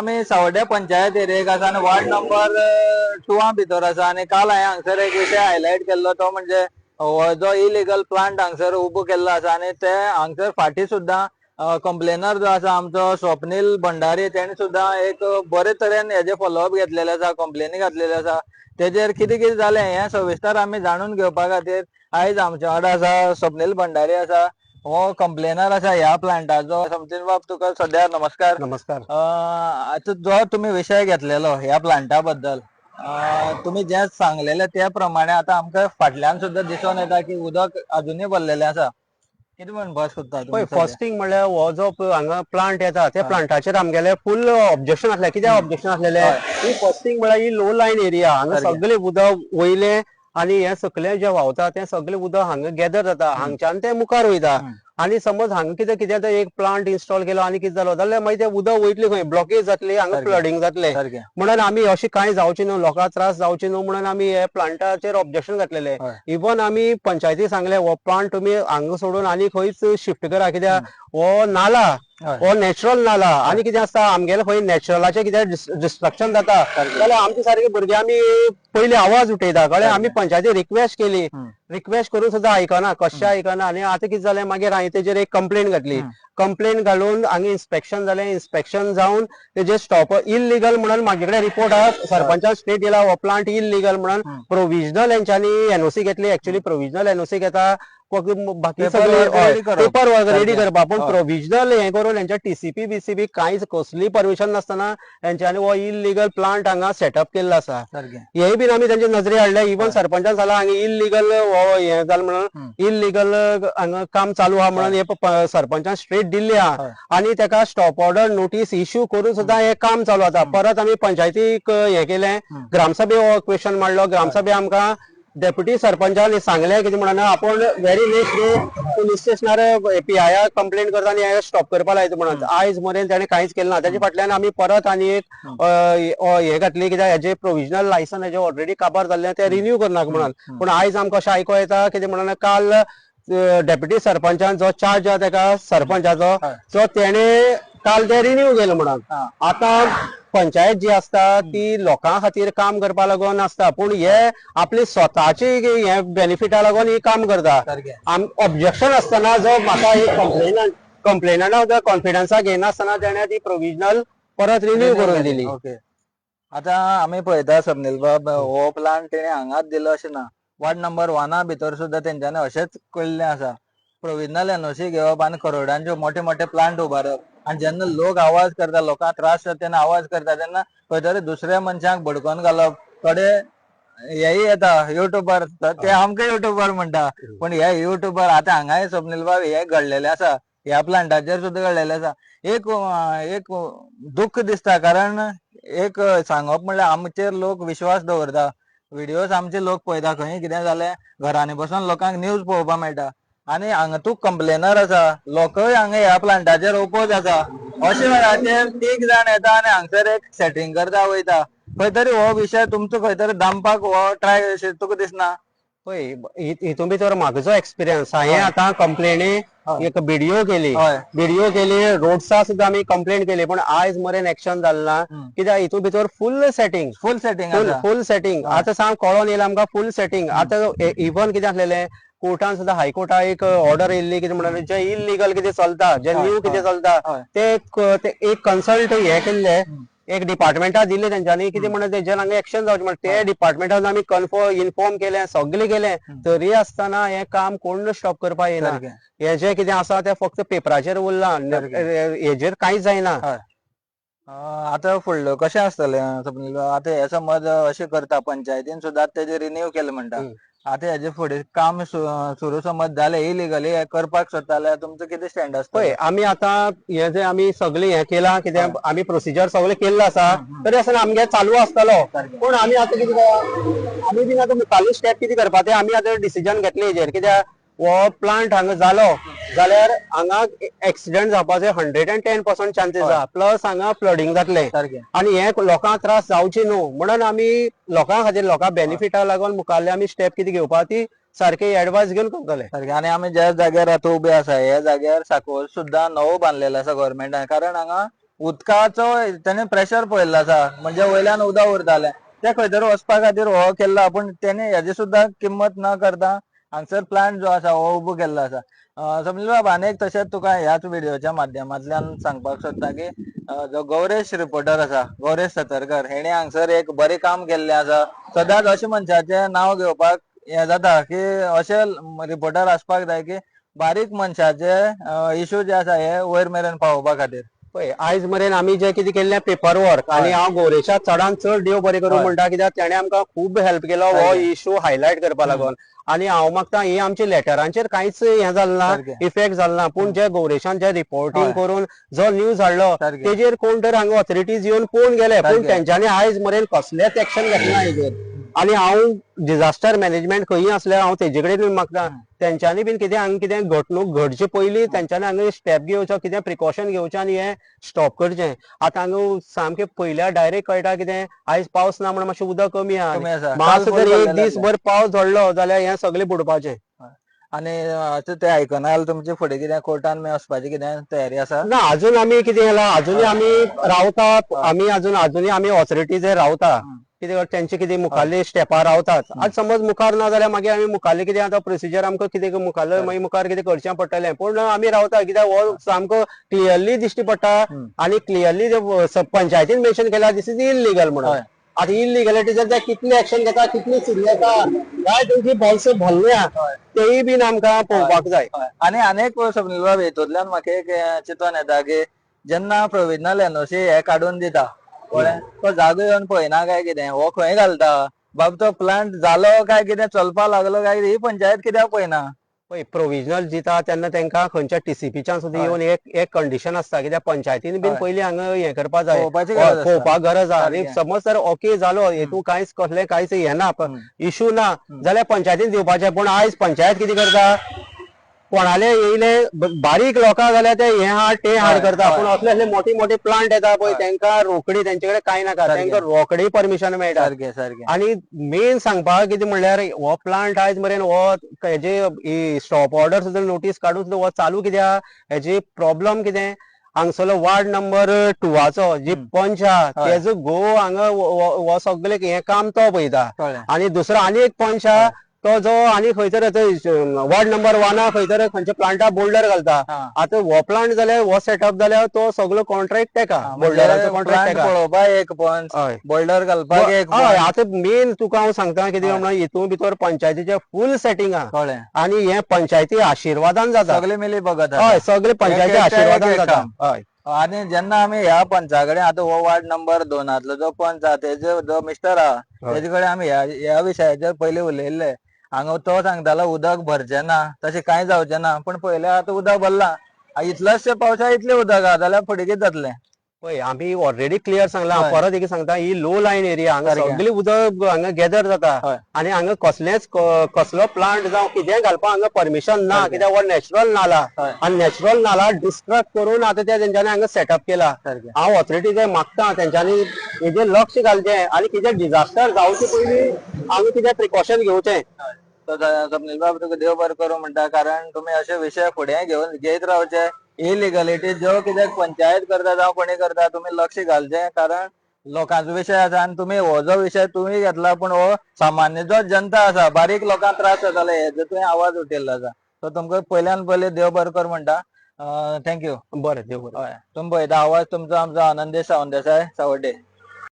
आम्ही सावड्या पंचायत एरियेक आसा आनी वार्ड नंबर टुआ भितर आसा आनी काल हांवें हांगसर एक विशय हायलायट केल्लो तो म्हणजे हो जो इलिगल प्लांट हांगसर उबो केल्लो आसा आनी ते हांगसर फाटी सुद्दां कंप्लेनर जो आसा आमचो स्वप्नील भंडारी तेणे सुद्दां एक बरे तरेन हेजे फॉलोअप घेतलेले आसा कंप्लेनी घातलेले आसा तेजेर कितें कितें जालें हें सविस्तर आमी जाणून घेवपा खातीर आयज आमचे वांगडा आसा स्वप्नील भंडारी आसा हो कंप्लेनर आसा ह्या प्लांटाचो समथींग बाब तुका सद्या नमस्कार. नमस्कार. अं, आता जो तुम्ही विषय घेतलेलो ह्या प्लांटा बद्दल तुम्ही जे सांगलेले त्या प्रमाणे आता आमकां फाटल्यान सुद्धा दिसून येता की उदक अजूनही भरलेले आसा. कितें म्हण बस सोदता पळय तुम्ही सध्या? फर्स्ट थिंग म्हणल्यार हो जो प- हांगा प्लांट येता त्या प्लांटाचेर आमगेले फुल ऑब्जेक्शन आसले. कित्याक ऑब्जेक्शन आसलेले? ही फर्स्ट थिंग म्हळ्यार ही लो लायन एरिया हांगा. सगळे उदक वयले आणि हे सकले जे व्हांवता ते सगळे उदक हांगा गॅदर जाता हांगच्यान ते मुखार वयता. आणि समज हांगा कितें कितें एक प्लांट इन्स्टॉल केलो आनी कितें जालो जाल्यार मागीर ते उदक वयतले खंय ब्लॉकेज जातली हांगा. फ्लडिंग जातले म्हणून आमी अशें कांय जावचें न्हू लोकांक त्रास जावचे न्हू म्हणून आमी हे प्लांटाचेर ऑब्जेक्शन घातलेले. इवन आमी पंचायती सांगले हो प्लांट तुमी हांगा सोडून आनी खंयच शिफ्ट करा कित्याक हो नाला. हो नॅचरल नाला आनी कितें आसता आमगेले खंय नॅचरलाचे कितें डिस्ट्रक्शन जाता जाल्यार आमचे सारखे भुरगे आमी पयलीं आवाज उठयता कळ्ळें आमी पंचायती रिक्वेस्ट केली. रिक्वेस्ट करून सुद्दां आयकना कशें आयकना आनी आतां कितें जालें मागीर हांवें तेजेर एक कंप्लेन घातली. कंप्लेन घालून हांगा इन्स्पेक्शन जालें इन्स्पेक्शन जावन तेजे स्टॉप इलिगल म्हणून म्हाजे कडेन रिपोर्ट आहा सरपंचान स्टेट दिला हो प्लांट इलिगल म्हणून. प्रोविजनल यांच्यानी एनओसी घेतली. ऍक्च्युली प्रोविजनल एनओसी घेता बाकी. Paper work ready. करपा पूण. प्रोविजनल हे. करून यांच्या टीसीपी बीसीपी कांयच कसली परमिशन नासतना यांच्यानी हो इलिगल प्लांट हांगा सेटअप केल्लो आसा हेय बीन आमी तांचे नजरे हाडले इवन सरपंचान सांगला हांगा इलिगल हे जाल म्हणून. इलिगल हांगा काम चालू आहा म्हणून हे. सरपंचान स्ट्रेट दिल्ली आहा. आणि ताका स्टॉप ऑर्डर नोटीस इश्यू करून सुद्दां हे काम चालू आसा परत आमी पंचायतीक हे केलें. ग्रामसभे हो क्वेश्चन मांडलो. ग्रामसभे आमकां डेप्युटी सरपंचान सांगलें कितें म्हणून आपण व्हेरी नेक्स्ट डे पुलीस स्टेशनार पी आय कंप्लेन करता आनी हे स्टॉप करपा लायता म्हणून. आयज मरेन ताणें कांयच केलें ना ताच्या फाटल्यान आमी परत आनी एक हे घातली कित्याक हेजे प्रोविजनल लायसन हेजे ऑलरेडी काबार जाल्ले ते रिन्यू करनाक म्हणून पूण आयज आमकां अशें आयको येता कितें म्हणून काल डेप्युटी सरपंचान जो चार्ज आहा ताका सरपंचाचो. सो तेणे काल ते रिन्यू केलं म्हणून. आता पंचायत जी असता ती लोकां खातीर काम करपा लागून आसता. पूण हे आपली स्वताची हे बेनिफिटा लागून ही काम करता. ऑब्जेक्शन असताना जो म्हाका एक कंप्लेनंट कंप्लेनंट कॉन्फिडन्सा घेनासतना तेणे ती प्रोविजनल परत रिन्यू करून दिली. ओके. आता आम्ही पळयता स्वप्नील बाब हो प्लांट तेणे हांगाच दिलो अशें ना. वार्ड नंबर वना भितर सुद्धा तेंच्यानी अशेंच केल्लें आसा प्रोविजनल एनओसी घेवप आनी करोडांचे मोठे मोठे प्लांट उबारप आनी जेन्ना लोक आवाज करता लोकांक त्रास जाता तेन्ना आवाज करता तेन्ना खंय तरी दुसऱ्या मनशाक भडकोवन घालप. थोडे हेय येता युट्यूबर ते आमकां युट्यूबर म्हणटा पण हे युट्यूबर आता हांगाय स्वप्नील बाब हे घडलेले आसा ह्या प्लांटाचेर सुद्धा घडलेले आसा एक एक दुःख दिसता. कारण एक सांगप म्हणल्यार आमचेर लोक विश्वास दवरता. व्हिडिओज आमचे लोक पळयता खंय कितें जालें घरांनी बसून लोकांक न्यूज पळोवपाक मेळटा. आनी हांगा तूं कंप्लेनर आसा लोकय हांगा ह्या प्लांटाचेर ओपोज आसा. अशे वेळाचेर तीग जाण येता आनी हांगसर एक सेटिंग करता वयता. खंय तरी हो विशय तुमचो खंय तरी दामपाक हो ट्राय तुका दिसना. पळय हितून भितर म्हाका जो एक्सपिरियन्स हांवें आतां कंप्लेनी. एक व्हिडिओ केली. व्हिडिओ केली रोडसा सुद्दां आमी कंप्लेंट केली पण आयज मरेन एक्शन जालें ना. कित्याक हितून भितर full setting full setting full setting आतां. सांग कळोन येयला आमकां फुल सेटिंग आतां इवन कितें आसलेलें कोर्टान सुद्दां हायकोर्टाक एक ऑर्डर येयल्ली कितें म्हणून जे इलिगल कितें चलता जे न्यू कितें चलता. ते एक कन्सल्ट हे केल्ले. एक डिपार्टमेंटा दिले तेंच्यांनी कितें म्हणून तेजेर हांगा एक्शन जावचें म्हणून ते डिपार्टमेंटान आमी कन्फर्म इन्फॉर्म केलें सगळें केलें. तरी आसतना हें काम कोण स्टॉप करपा येना. हे जे कितें आसा तें फक्त पेपराचेर उरलां हेजेर कांयच जायना आता फुडलो कशें आसतलें? आता हे समज अशें करता पंचायतीन सुद्दां तेजे रिन्यू केलें म्हणटा. आता हेजे फुडें काम सुरू समज जालें इलिगली हे करपाक सोदता जाल्यार तुमचो कितें स्टँड आसता पळय आमी आतां हे जे आमी सगळे हे केला कित्याक आमी प्रोसिजर सगळे केल्लो आसा तरी आसतना आमगे चालू आसतलो पूण आमी आतां कितें आमी बीन आतां मुखाल्लो स्टेप कितें करपा ते आमी आतां डिसिजन घेतले हेजेर कित्याक हो प्लांट हांगा जालो. जाल्यार हांगा एक्सिडेंट जावपाचे hundred and ten percent chances आहा. प्लस हांगा फ्लडिंग जातलें. आणि हे लोकांक त्रास जावचे न्हू. म्हणून आमी लोकां खातीर लोकां बेनिफिटा लागून मुखाल्ले आमी स्टेप कितें घेवपा ती सारखे एडवायस घेवन करतले. सारकें. आनी आमी ज्या जाग्यार आतां उबे आसा ह्या जाग्यार साकोल सुद्दां नवो बांदलेलो आसा गव्हर्मेंटान कारण हांगा उदकाचो त्याने प्रेशर पळयल्लो आसा. म्हणजे वयल्यान उदक उरतालें. ते खंय तरी वचपा खातीर हो केल्लो. पूण तेणे हेजी सुद्दां किंमत न करता हांगसर प्लांट जो आसा हो उबो केल्लो आसा अं, बाबा आनी एक तशेंच तुका ह्याच व्हिडिओच्या माध्यमांतल्यान सांगपाक सोदता की जो गौरेश रिपोर्टर आसा गौरेश सतरकर हेणे हांगसर एक बरें काम केल्लें आसा सदांच अशें मनशाचें नांव घेवपाक हें जाता की अशे रिपोर्टर आसपाक जाय की बारीक मनशाचे इश्यू जे आसा हे वयर मेरेन पावोवपा खातीर. पळय आयज मेरेन आमी जे कितें केल्लें पेपर वर्क आनी हांव गोरेशा चडांत चड देव बरें करूं. म्हणटा कित्याक तेणे आमकां खूब हेल्प केलो हो. इश्यू हायलायट करपा लागून आनी हांव मागता ही आमच्या लेटरांचेर कांयच हें जालें ना. इफेक्ट जालो ना पूण जे गोरेशान जे रिपोर्टिंग. करून जो न्यूज हाडलो. तेजेर कोण तर हांगा ऑथॉरिटीज येवन पळोवन गेले पूण. तेंच्यांनी आयज मेरेन कसलेंच एक्शन घेतलें ना हेजेर आनी हांव डिझास्टर मॅनेजमेंट खंयी असल्यार हांव तेजे कडेन मागता. तेंच्यांनी बीन कितें हांगा कितें घडणूक घडचे पयलीं तेंच्यांनी हांगा स्टेप घेवचो कितें प्रिकॉशन घेवचें आनी हें स्टॉप करचें. आतां हांगा सामकें पयल्या डायरेक्ट कळटा कितें आयज पावस ना म्हणून मातशें उदक कमी आहा. मातसो जर एक दीस भर पावस झडलो जाल्यार हें सगळें बुडपाचें. आनी ते आयकना जाल्यार तुमचे फुडें कितें कोर्टान वचपाची कितें तयारी आसा? ना अजून आमी कितें केलां अजूनय आमी रावता. आमी अजून अजूनय आमी ऑथॉरिटीजर रावता. कितें तेंचे कितें मुखाल्ले स्टेपार रावतात आज समज मुखार ना जाल्यार मागीर आमी मुखाल्ले कितें आतां प्रोसिजर आमकां कितें मुखाल्ले मागीर मुखार कितें करचें पडटलें. पूण आमी रावता कित्याक हो सामको क्लियरली दिश्टी पडटा. आनी क्लियरली पंचायतीन मेन्शन केला दिस इज इलिगल म्हणून. आतां इलिगलिटीचेर ते कितली एक्शन घेता कितली सिरियस आहा काय तेंची पॉलिसी भरल्या तेयी बीन आमकां पळोवपाक जाय. आनी आनीक स्वप्नील बाब हेतूंतल्यान म्हाका एक चिंतून येता की जेन्ना प्रोविजनल एनओसी हे काडून दिता कळ्ळें तो जागो येवन पळयना काय कितें? हो खंय घालता? बाब तो प्लांट जालो काय कितें? चलपा लागलो काय ही पंचायत कित्याक पळयना? पळय प्रोविजनल दिता तेन्ना तांकां खंयच्या टीसीपीच्यान सुद्दां. येवन एक एक कंडिशन आसता कित्याक? पंचायतीन बीन. पयलीं हांगा हें करपा जाय. पळोवपाक गरज आहा आनी. समज जर ओके जालो हेतून कांयच कसलें कांयच हें ना हम्म. इशू ना. जाल्यार पंचायतीन दिवपाचें पूण आयज पंचायत कितें करता? कोणाले येयले बारीक लोकां जाल्यार ते हे हाड ते हाड करता. पूण असले असले मोठे मोठे प्लांट येता पळय. तांकां रोकडी तेंचे कडेन कांय नाका. तांकां रोकडी परमिशन मेळटा सारकें सारकें आणि मेन सांगपाक कितें म्हणल्यार हो प्लांट आयज मेरेन हो हेजे स्टॉप ऑर्डर सुद्दां नोटीस काडून सुद्दां हो चालू कित्याक हेजे प्रॉब्लम कितें हांगसरलो वार्ड नंबर टुवाचो जी. पंच आहा. तेजो गो हांगा हो- सगळें हें काम तो पळयता आणि दुसरो आनी एक पंच आहा तो जो आनी खंयतर वार्ड नंबर वाना खंयतर खंयच्या प्लांटा बोल्डर घालता. आतां हो प्लांट जाल्यार हो सेटअप जाल्यार तो सगळो कॉन्ट्रॅक्ट तेका बोल्डराचो कॉन्ट्रॅक्ट तेका पळोवपाक एक पंच बोल्डर घालपाक एक हय आता मेन तुका हांव सांगता कितें. म्हणून हितून भितर पंचायतीचे फुल सेटिंग आहा कळ्ळें आनी हे पंचायती आशिर्वादान जाता. सगळे मिली बघत हय सगळे पंचायती आशिर्वादान जाता. हय. आणि जेन्ना आमी ह्या पंचा कडेन आतां हो वार्ड नंबर दोनातलो जो पंच आहा तेजो जो मिस्टर आहा. तेजे कडेन आमी ह्या ह्या विशयाचेर पयलीं उलयल्ले हांगा तो सांगतालो उदक भरचें ना तशें कांय जावचें ना पूण पयलें आतां उदक भरलां इतलेंशें पावसा इतलें उदक आहा जाल्यार फुडें कितें जातलें पळय आमी ऑलरेडी क्लियर सांगला हय. परत एक सांगता ही लो लायन एरिया हांगा. सगळी उदक हांगा गॅदर जाता. आनी हांगा कसलेंच कसलो प्लांट जावं कितेंय घालपाक हांगा परमिशन ना. कित्याक हो नॅचरल नाला. आनी नॅचरल नाला डिस्ट्रक्ट करून आतां ते तेंच्यांनी हांगा सेटअप केला हांव ऑथॉरिटीचे मागता तेंच्यांनी हेजेर लक्ष घालचें आनी कितें डिझास्टर जावचे पयलीं हांगा कितें प्रिकॉशन घेवचें तो स्वप्नील बाब तुका देव बरें करूं म्हणटा कारण तुमी अशे विशय फुडें घेवन घेयत रावचे इलिगलिटी ज्यो कितें पंचायत करता जावं कोणी करता तुमी लक्ष घालचें. कारण लोकांचो विशय आसा आनी तुमी हो जो विशय तुमी घेतला पूण हो सामान्य जो जनता आसा बारीक लोकांक त्रास जाताले हेजो तुवें आवाज उठयल्लो आसा सो तुमकां पयल्यान पयलें देव बरें कर म्हणटा थँक्यू बरें देव बरें हय. तुमी पळयता आवाज तुमचो आमचो आनंदेश सावंत देसाय सावड्डे